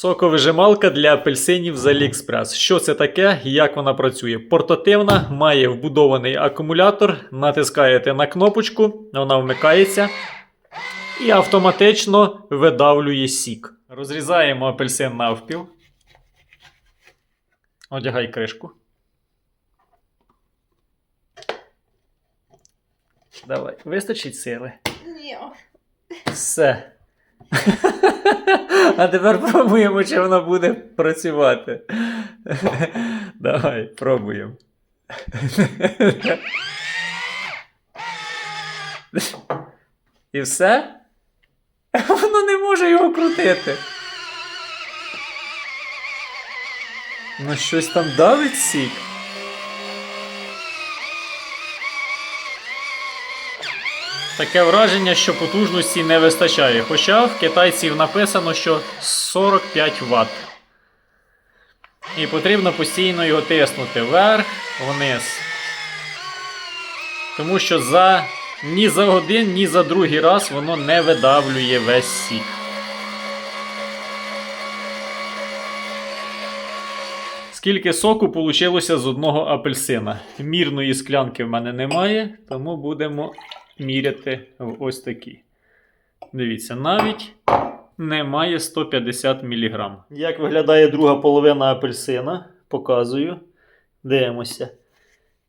Соковижималка для апельсинів з AliExpress. Що це таке і як вона працює? Портативна, має вбудований акумулятор, натискаєте на кнопочку, вона вмикається і автоматично видавлює сік. Розрізаємо апельсин навпіл. Одягай кришку. Давай, вистачить сили. Ні. Все. А тепер пробуємо, чи воно буде працювати. Давай, пробуємо. І все? Воно не може його крутити. Ну, щось там давить сік. Таке враження, що потужності не вистачає. Хоча в китайців написано, що 45 Вт. І потрібно постійно його тиснути вверх, вниз. Тому що за ні за один, ні за другий раз воно не видавлює весь сік. Скільки соку вийшло з одного апельсина? Мірної склянки в мене немає, тому будемо міряти в ось такі. Дивіться, навіть немає 150 мг. Як виглядає друга половина апельсина? Показую. Дивимося.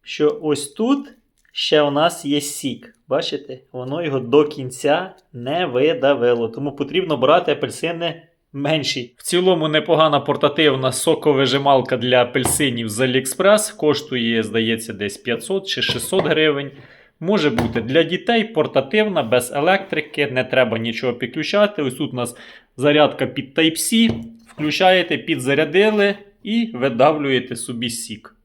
Що ось тут ще у нас є сік. Бачите? Воно його до кінця не видавило. Тому потрібно брати апельсини менші. В цілому непогана портативна соковижималка для апельсинів з AliExpress. Коштує, здається, десь 500 чи 600 гривень. Може бути для дітей портативна, без електрики, не треба нічого підключати. Ось тут у нас зарядка під Type-C. Включаєте, підзарядили і видавлюєте собі сік.